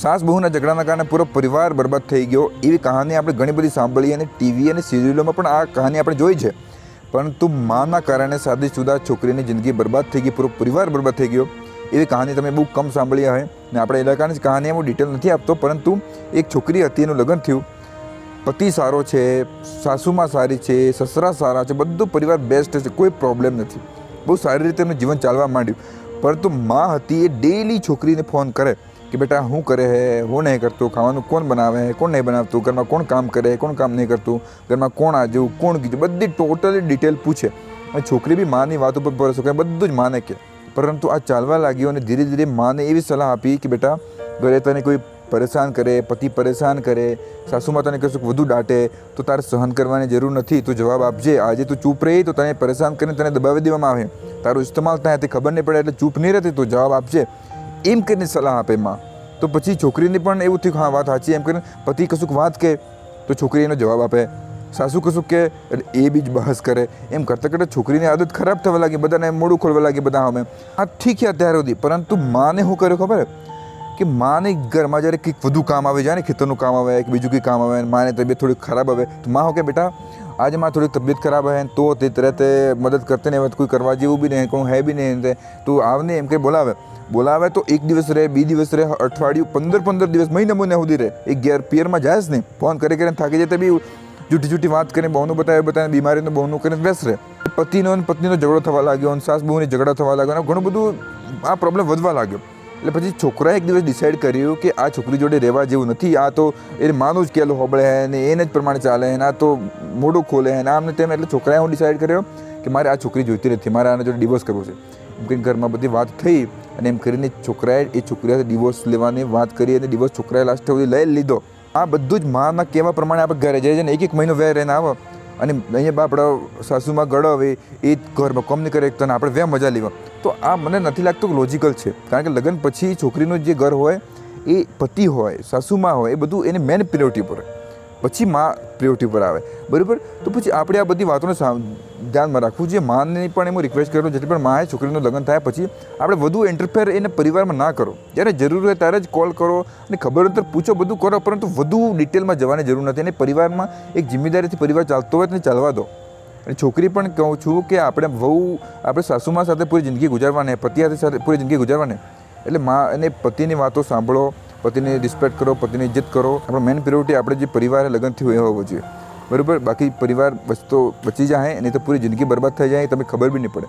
સાસ બહુના ઝઘડાના કારણે પૂરો પરિવાર બરબાદ થઈ ગયો. એવી કહાની આપણે ઘણી બધી સાંભળી અને ટીવી અને સિરિયલોમાં પણ આ કહાની આપણે જોઈ છે. પરંતુ માના કારણે સાદી સુદા છોકરીની જિંદગી બરબાદ થઈ ગઈ, પૂરો પરિવાર બરબાદ થઈ ગયો. એવી કહાની તમે બહુ કમ સાંભળી હોય ને આપણે ઇલાકાની કહાની હું ડિટેલ નથી આપતો, પરંતુ એક છોકરી હતી, એનું લગ્ન થયું. પતિ સારો છે, સાસુમાં સારી છે, સસરા સારા છે, બધું પરિવાર બેસ્ટ છે, કોઈ પ્રોબ્લેમ નથી. બહુ સારી રીતે એમનું જીવન ચાલવા માંડ્યું. પરંતુ મા હતી એ ડેલી છોકરીને ફોન કરે. કે બેટા, હું કરે હે, હું નહીં કરતું, ખાવાનું કોણ બનાવે હે, કોણ નહીં બનાવતું, ઘરમાં કોણ કામ કરે કોણ કામ નહીં કરતું, ઘરમાં કોણ આજુ કોણ કીધું બધી ટોટલી ડિટેલ પૂછે. અને છોકરી બી માની વાત ઉપર ભરોસો કરે, બધું જ માને કે. પરંતુ આ ચાલવા લાગ્યો અને ધીરે ધીરે માને એવી સલાહ આપી કે બેટા, ઘરે તને કોઈ પરેશાન કરે, પતિ પરેશાન કરે સાસુમાં તને કશું વધુ દાટે, તો તારે સહન કરવાની જરૂર નથી, તું જવાબ આપજે. આજે તું ચૂપ રહી તો તને પરેશાન કરીને તને દબાવી દેવામાં આવે. તારું ઇસ્તેમાલ થાય તે ખબર નહીં પડે એટલે ચૂપ નહીં રહેતી તો જવાબ આપજે. એમ કરીને સલાહ આપે માં. તો પછી છોકરીને પણ એવું થયું કે હા, વાત સાચી એમ કરીને પતિ કશુંક વાત કહે, તો છોકરી એનો જવાબ આપે. સાસુ કશું કહે, એટલે એ બી જ બહસ કરે. એમ કરતાં કરતાં છોકરીની આદત ખરાબ થવા લાગી, બધાને મોડું ખોલવા લાગી બધા અમે આ ઠીક છે અત્યાર સુધી, પરંતુ માને શું કર્યું ખબર? કે માને ઘરમાં જ્યારે કંઈક વધુ કામ આવી જાય ને ખેતરનું કામ આવે, કે બીજું કંઈ કામ આવે માને તબિયત થોડી ખરાબ આવે, તો માં કે બેટા, આજે મારે થોડી તબિયત ખરાબ હે તો તે તરત મદદ કરતે નહીં કોઈ કરવા જેવું બી નહીં કોઈ હે બી નહીં, તો આવને એમ કે બોલાવે. બોલાવે તો એક દિવસ રહે, બે દિવસ રહે, અઠવાડિયું પંદર પંદર દિવસ, મહિને મહિને સુધી રહે. એ ગેર પિયરમાં જાય જ નહીં. ફોન કરી કરીને થાકી જાય તો બી જૂઠી જૂઠી વાત કરીને બહુનું બતાવે બતાવે, બીમારીનું બહુનું કરીને બેસ રહે. પતિનો અને પત્નીનો ઝઘડો થવા લાગ્યો, અને સાસ બહુની ઝઘડા થવા લાગ્યો ઘણું બધું આ પ્રોબ્લેમ વધવા લાગ્યો. એટલે પછી છોકરાએ એક દિવસ ડિસાઈડ કર્યું કે આ છોકરી જોડે રહેવા જેવું નથી, આ તો એ માનું જ કેલું હોબળે હે ને એને જ પ્રમાણે ચાલે હે ને આ તો મોઢું ખોલે હે ને આમ ને તેમ એટલે છોકરાએ હું ડિસાઈડ કર્યો કે મારે આ છોકરી જોઈતી નથી, મારે આના જોડે ડિવોર્સ કરવો છે. એમ કરીને ઘરમાં બધી વાત થઈ અને એમ કરીને છોકરાએ એ છોકરી ડિવોર્સ લેવાની વાત કરી અને ડિવોર્સ છોકરાએ લાસ્ટ સુધી લઈ લીધો. આ બધું જ માના કહેવા પ્રમાણે આપણે ઘરે જઈએ ને એક એક મહિનો વેર રહીને આવો. અને અહીંયા આપણા સાસુમાં ગળાવે એ જ ઘરમાં કોમ નહીં કરે તને આપણે વ્યા મજા લેવા તો આ મને નથી લાગતું લોજિકલ છે કારણ કે લગ્ન પછી છોકરીનું જે ઘર હોય, એ પતિ હોય, સાસુમાં હોય, એ બધું એને મેન પ્રિયોરિટી પર. પછી માં પ્રિયોરિટી પર આવે. બરાબર? તો પછી આપણે આ બધી વાતોને ધ્યાનમાં રાખવું જોઈએ. માને પણ એમ રિક્વેસ્ટ કરેલો જેટલી પણ માએ છોકરીનું લગ્ન થાય, પછી આપણે વધુ ઇન્ટરફેર એને પરિવારમાં ના કરો. જ્યારે જરૂર હોય ત્યારે જ કોલ કરો અને ખબર અંતર પૂછો, બધું કરો, પરંતુ વધુ ડિટેલમાં જવાની જરૂર નથી. અને પરિવારમાં એક જિમ્મેદારીથી પરિવાર ચાલતો હોય તેને ચાલવા દો. અને છોકરી પણ કહું છું કે આપણે વહુ, આપણે સાસુમા સાથે પૂરી જિંદગી ગુજારવાની, પતિ સાથે પૂરી જિંદગી ગુજારવાની. એટલે મા અને પતિની વાતો સાંભળો. પતિની રિસ્પેક્ટ કરો, પતિની ઇજ્જત કરો. આપણો મેન પ્રિયોરિટી આપણે જે પરિવારે લગ્નથી હોય હોવો જોઈએ. બરાબર? બાકી પરિવાર બચતો બચી જાય, નહીં તો પૂરી જિંદગી બરબાદ થઈ જાય, એ તમને ખબર બી નહીં પડે.